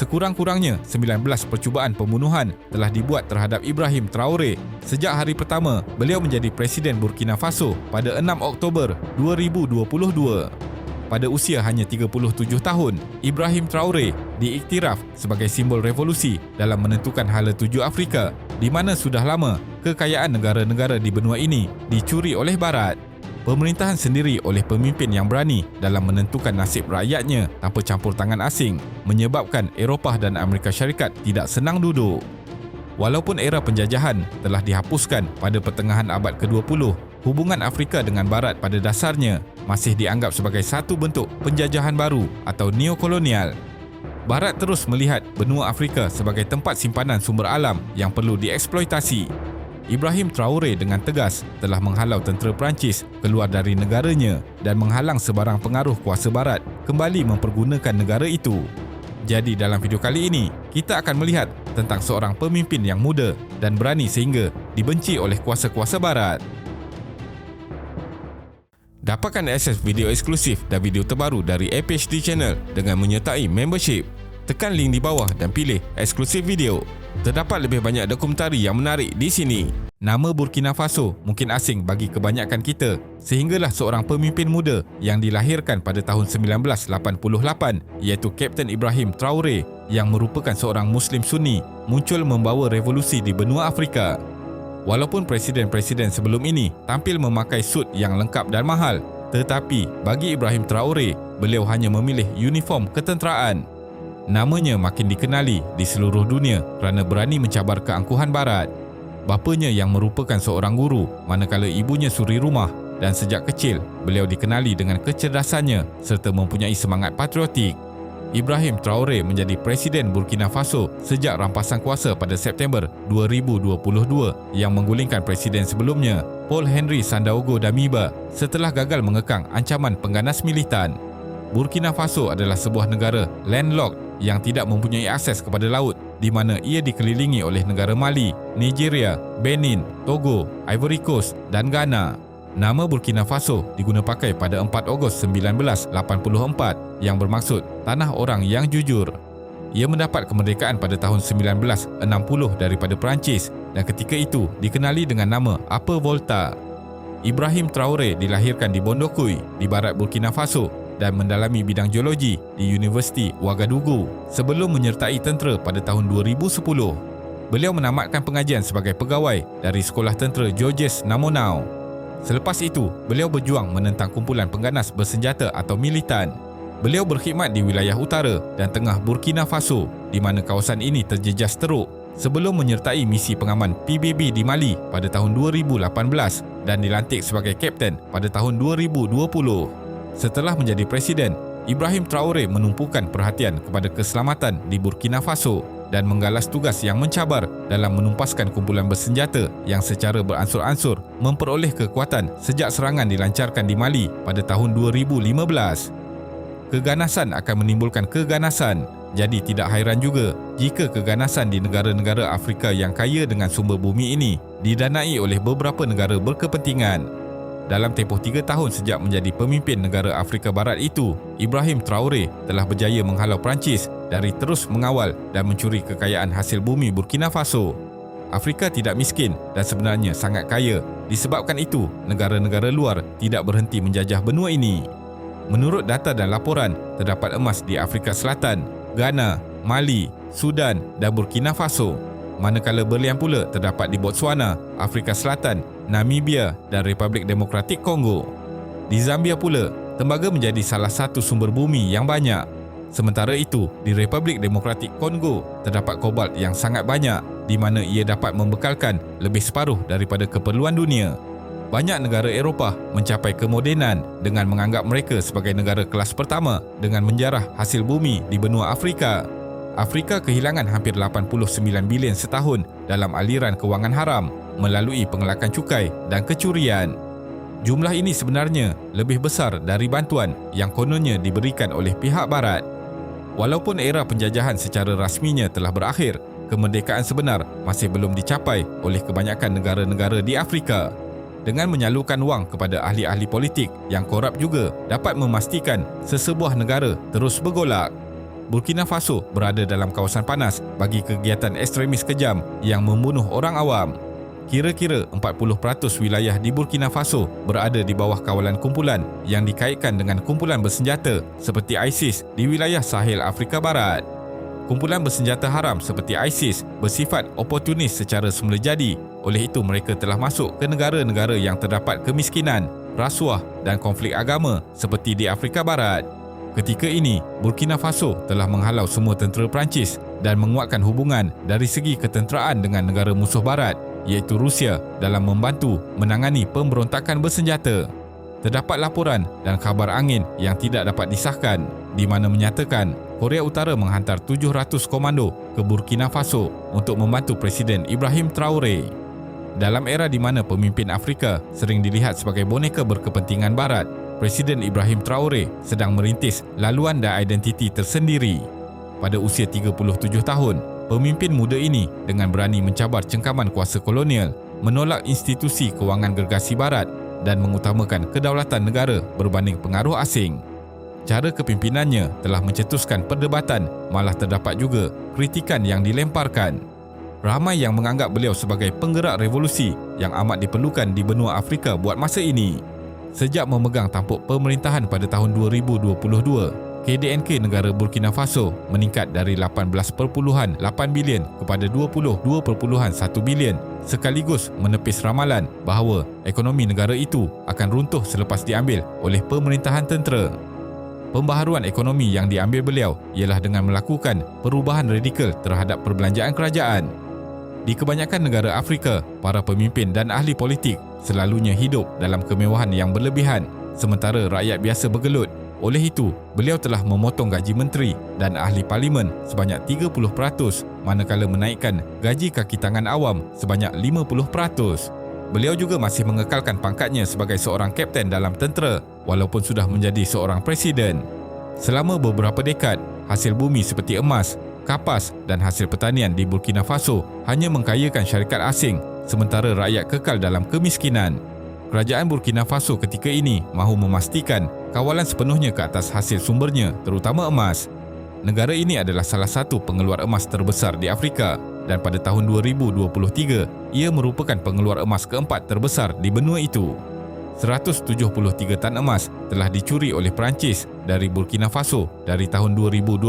Sekurang-kurangnya 19 percubaan pembunuhan telah dibuat terhadap Ibrahim Traore sejak hari pertama beliau menjadi Presiden Burkina Faso pada 6 Oktober 2022. Pada usia hanya 37 tahun, Ibrahim Traore diiktiraf sebagai simbol revolusi dalam menentukan hala tuju Afrika di mana sudah lama kekayaan negara-negara di benua ini dicuri oleh Barat. Pemerintahan sendiri oleh pemimpin yang berani dalam menentukan nasib rakyatnya tanpa campur tangan asing menyebabkan Eropah dan Amerika Syarikat tidak senang duduk. Walaupun era penjajahan telah dihapuskan pada pertengahan abad ke-20, hubungan Afrika dengan Barat pada dasarnya masih dianggap sebagai satu bentuk penjajahan baru atau neokolonial. Barat terus melihat benua Afrika sebagai tempat simpanan sumber alam yang perlu dieksploitasi. Ibrahim Traore dengan tegas telah menghalau tentera Perancis keluar dari negaranya dan menghalang sebarang pengaruh kuasa barat kembali mempergunakan negara itu. Jadi dalam video kali ini, kita akan melihat tentang seorang pemimpin yang muda dan berani sehingga dibenci oleh kuasa-kuasa barat. Dapatkan akses video eksklusif dan video terbaru dari APHD Channel dengan menyertai membership. Tekan link di bawah dan pilih eksklusif video. Terdapat lebih banyak dokumentari yang menarik di sini. Nama Burkina Faso mungkin asing bagi kebanyakan kita sehinggalah seorang pemimpin muda yang dilahirkan pada tahun 1988 iaitu Kapten Ibrahim Traore yang merupakan seorang Muslim Sunni muncul membawa revolusi di benua Afrika. Walaupun presiden-presiden sebelum ini tampil memakai suit yang lengkap dan mahal, tetapi bagi Ibrahim Traore, beliau hanya memilih uniform ketenteraan. Namanya makin dikenali di seluruh dunia kerana berani mencabar keangkuhan barat. Bapanya yang merupakan seorang guru, manakala ibunya suri rumah dan sejak kecil beliau dikenali dengan kecerdasannya serta mempunyai semangat patriotik. Ibrahim Traore menjadi Presiden Burkina Faso sejak rampasan kuasa pada September 2022 yang menggulingkan Presiden sebelumnya, Paul Henry Sandaogo Damiba setelah gagal mengekang ancaman pengganas militan. Burkina Faso adalah sebuah negara landlocked yang tidak mempunyai akses kepada laut di mana ia dikelilingi oleh negara Mali, Nigeria, Benin, Togo, Ivory Coast dan Ghana. Nama Burkina Faso diguna pakai pada 4 Ogos 1984 yang bermaksud Tanah Orang Yang Jujur. Ia mendapat kemerdekaan pada tahun 1960 daripada Perancis dan ketika itu dikenali dengan nama Upper Volta. Ibrahim Traore dilahirkan di Bondokui di barat Burkina Faso dan mendalami bidang geologi di Universiti Ouagadougou sebelum menyertai tentera pada tahun 2010. Beliau menamatkan pengajian sebagai pegawai dari Sekolah Tentera Georges Namonau Selepas itu, beliau berjuang menentang kumpulan pengganas bersenjata atau militan. Beliau berkhidmat di wilayah utara dan tengah Burkina Faso di mana kawasan ini terjejas teruk sebelum menyertai misi pengaman PBB di Mali pada tahun 2018 dan dilantik sebagai kapten pada tahun 2020. Setelah menjadi presiden, Ibrahim Traore menumpukan perhatian kepada keselamatan di Burkina Faso dan menggalas tugas yang mencabar dalam menumpaskan kumpulan bersenjata yang secara beransur-ansur memperoleh kekuatan sejak serangan dilancarkan di Mali pada tahun 2015. Keganasan akan menimbulkan keganasan, jadi tidak hairan juga jika keganasan di negara-negara Afrika yang kaya dengan sumber bumi ini didanai oleh beberapa negara berkepentingan. Dalam tempoh tiga tahun sejak menjadi pemimpin negara Afrika Barat itu, Ibrahim Traore telah berjaya menghalau Perancis dari terus mengawal dan mencuri kekayaan hasil bumi Burkina Faso. Afrika tidak miskin dan sebenarnya sangat kaya. Disebabkan itu, negara-negara luar tidak berhenti menjajah benua ini. Menurut data dan laporan, terdapat emas di Afrika Selatan, Ghana, Mali, Sudan dan Burkina Faso. Manakala berlian pula terdapat di Botswana, Afrika Selatan Namibia dan Republik Demokratik Kongo. Di Zambia pula, tembaga menjadi salah satu sumber bumi yang banyak. Sementara itu, di Republik Demokratik Kongo terdapat kobalt yang sangat banyak di mana ia dapat membekalkan lebih separuh daripada keperluan dunia. Banyak negara Eropah mencapai kemodenan dengan menganggap mereka sebagai negara kelas pertama dengan menjarah hasil bumi di benua Afrika. Afrika kehilangan hampir 89 bilion setahun dalam aliran kewangan haram melalui pengelakan cukai dan kecurian. Jumlah ini sebenarnya lebih besar dari bantuan yang kononnya diberikan oleh pihak barat. Walaupun era penjajahan secara rasminya telah berakhir, kemerdekaan sebenar masih belum dicapai oleh kebanyakan negara-negara di Afrika. Dengan menyalurkan wang kepada ahli-ahli politik yang korup juga dapat memastikan sesebuah negara terus bergolak. Burkina Faso berada dalam kawasan panas bagi kegiatan ekstremis kejam yang membunuh orang awam. Kira-kira 40% wilayah di Burkina Faso berada di bawah kawalan kumpulan yang dikaitkan dengan kumpulan bersenjata seperti ISIS di wilayah Sahel Afrika Barat. Kumpulan bersenjata haram seperti ISIS bersifat oportunis secara semula jadi. Oleh itu mereka telah masuk ke negara-negara yang terdapat kemiskinan, rasuah dan konflik agama seperti di Afrika Barat. Ketika ini, Burkina Faso telah menghalau semua tentera Perancis dan menguatkan hubungan dari segi ketenteraan dengan negara musuh barat iaitu Rusia dalam membantu menangani pemberontakan bersenjata. Terdapat laporan dan khabar angin yang tidak dapat disahkan di mana menyatakan Korea Utara menghantar 700 komando ke Burkina Faso untuk membantu Presiden Ibrahim Traore. Dalam era di mana pemimpin Afrika sering dilihat sebagai boneka berkepentingan barat, Presiden Ibrahim Traore sedang merintis laluan dan identiti tersendiri. Pada usia 37 tahun, Pemimpin muda ini dengan berani mencabar cengkaman kuasa kolonial, menolak institusi kewangan gergasi barat dan mengutamakan kedaulatan negara berbanding pengaruh asing. Cara kepimpinannya telah mencetuskan perdebatan, malah terdapat juga kritikan yang dilemparkan. Ramai yang menganggap beliau sebagai penggerak revolusi yang amat diperlukan di benua Afrika buat masa ini. Sejak memegang tampuk pemerintahan pada tahun 2022, KDNK negara Burkina Faso meningkat dari 18.8 bilion kepada 22.1 bilion sekaligus menepis ramalan bahawa ekonomi negara itu akan runtuh selepas diambil oleh pemerintahan tentera. Pembaharuan ekonomi yang diambil beliau ialah dengan melakukan perubahan radikal terhadap perbelanjaan kerajaan. Di kebanyakan negara Afrika, para pemimpin dan ahli politik selalunya hidup dalam kemewahan yang berlebihan sementara rakyat biasa bergelut oleh itu, beliau telah memotong gaji menteri dan ahli parlimen sebanyak 30% manakala menaikkan gaji kaki tangan awam sebanyak 50%. Beliau juga masih mengekalkan pangkatnya sebagai seorang kapten dalam tentera walaupun sudah menjadi seorang presiden. Selama beberapa dekad, hasil bumi seperti emas, kapas dan hasil pertanian di Burkina Faso hanya mengkayakan syarikat asing sementara rakyat kekal dalam kemiskinan. Kerajaan Burkina Faso ketika ini mahu memastikan kawalan sepenuhnya ke atas hasil sumbernya terutama emas. Negara ini adalah salah satu pengeluar emas terbesar di Afrika dan pada tahun 2023 ia merupakan pengeluar emas keempat terbesar di benua itu. 173 tan emas telah dicuri oleh Perancis dari Burkina Faso dari tahun 2012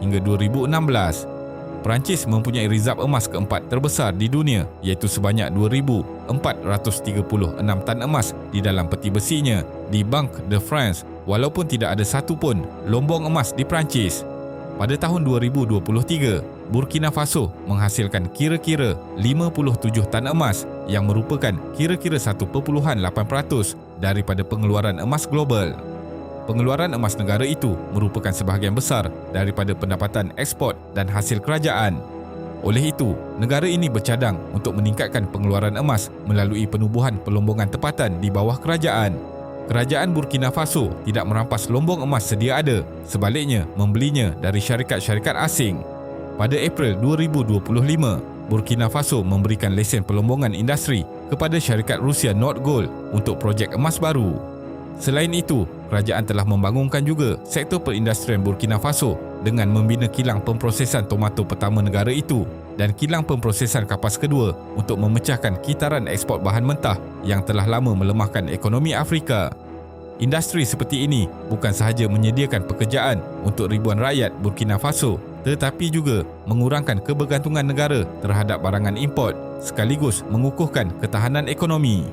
hingga 2016. Perancis mempunyai rizab emas keempat terbesar di dunia iaitu sebanyak 2,436 tan emas di dalam peti besinya di Banque de France walaupun tidak ada satu pun lombong emas di Perancis. Pada tahun 2023, Burkina Faso menghasilkan kira-kira 57 tan emas yang merupakan kira-kira 1.8% daripada pengeluaran emas global pengeluaran emas negara itu merupakan sebahagian besar daripada pendapatan ekspor dan hasil kerajaan. Oleh itu, negara ini bercadang untuk meningkatkan pengeluaran emas melalui penubuhan pelombongan tempatan di bawah kerajaan. Kerajaan Burkina Faso tidak merampas lombong emas sedia ada, sebaliknya membelinya dari syarikat-syarikat asing. Pada April 2025, Burkina Faso memberikan lesen pelombongan industri kepada syarikat Rusia Nordgold untuk projek emas baru. Selain itu, kerajaan telah membangunkan juga sektor perindustrian Burkina Faso dengan membina kilang pemprosesan tomato pertama negara itu dan kilang pemprosesan kapas kedua untuk memecahkan kitaran ekspor bahan mentah yang telah lama melemahkan ekonomi Afrika. Industri seperti ini bukan sahaja menyediakan pekerjaan untuk ribuan rakyat Burkina Faso tetapi juga mengurangkan kebergantungan negara terhadap barangan import sekaligus mengukuhkan ketahanan ekonomi.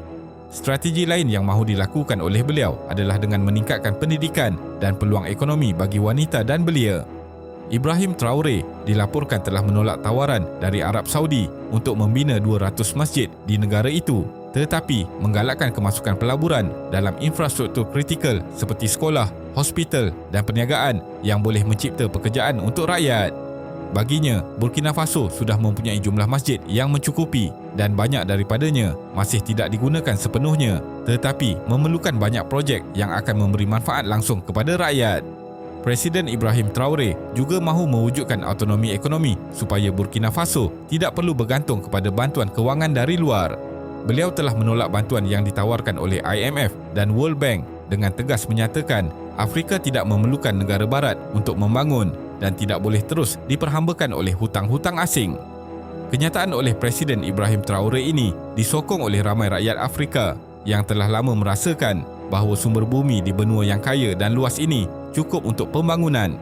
Strategi lain yang mahu dilakukan oleh beliau adalah dengan meningkatkan pendidikan dan peluang ekonomi bagi wanita dan belia. Ibrahim Traore dilaporkan telah menolak tawaran dari Arab Saudi untuk membina 200 masjid di negara itu tetapi menggalakkan kemasukan pelaburan dalam infrastruktur kritikal seperti sekolah, hospital dan perniagaan yang boleh mencipta pekerjaan untuk rakyat. Baginya, Burkina Faso sudah mempunyai jumlah masjid yang mencukupi dan banyak daripadanya masih tidak digunakan sepenuhnya tetapi memerlukan banyak projek yang akan memberi manfaat langsung kepada rakyat. Presiden Ibrahim Traore juga mahu mewujudkan autonomi ekonomi supaya Burkina Faso tidak perlu bergantung kepada bantuan kewangan dari luar. Beliau telah menolak bantuan yang ditawarkan oleh IMF dan World Bank dengan tegas menyatakan Afrika tidak memerlukan negara barat untuk membangun dan tidak boleh terus diperhambakan oleh hutang-hutang asing. Kenyataan oleh Presiden Ibrahim Traore ini disokong oleh ramai rakyat Afrika yang telah lama merasakan bahawa sumber bumi di benua yang kaya dan luas ini cukup untuk pembangunan.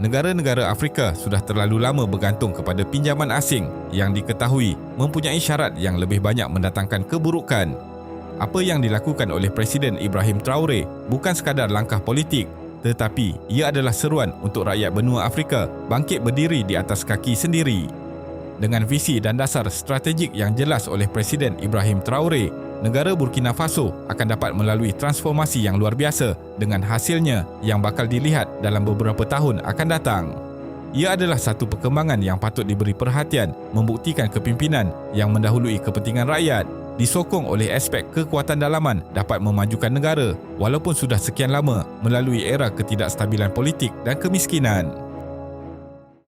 Negara-negara Afrika sudah terlalu lama bergantung kepada pinjaman asing yang diketahui mempunyai syarat yang lebih banyak mendatangkan keburukan. Apa yang dilakukan oleh Presiden Ibrahim Traore bukan sekadar langkah politik tetapi ia adalah seruan untuk rakyat benua Afrika bangkit berdiri di atas kaki sendiri. Dengan visi dan dasar strategik yang jelas oleh Presiden Ibrahim Traore, negara Burkina Faso akan dapat melalui transformasi yang luar biasa dengan hasilnya yang bakal dilihat dalam beberapa tahun akan datang. Ia adalah satu perkembangan yang patut diberi perhatian membuktikan kepimpinan yang mendahului kepentingan rakyat disokong oleh aspek kekuatan dalaman dapat memajukan negara walaupun sudah sekian lama melalui era ketidakstabilan politik dan kemiskinan.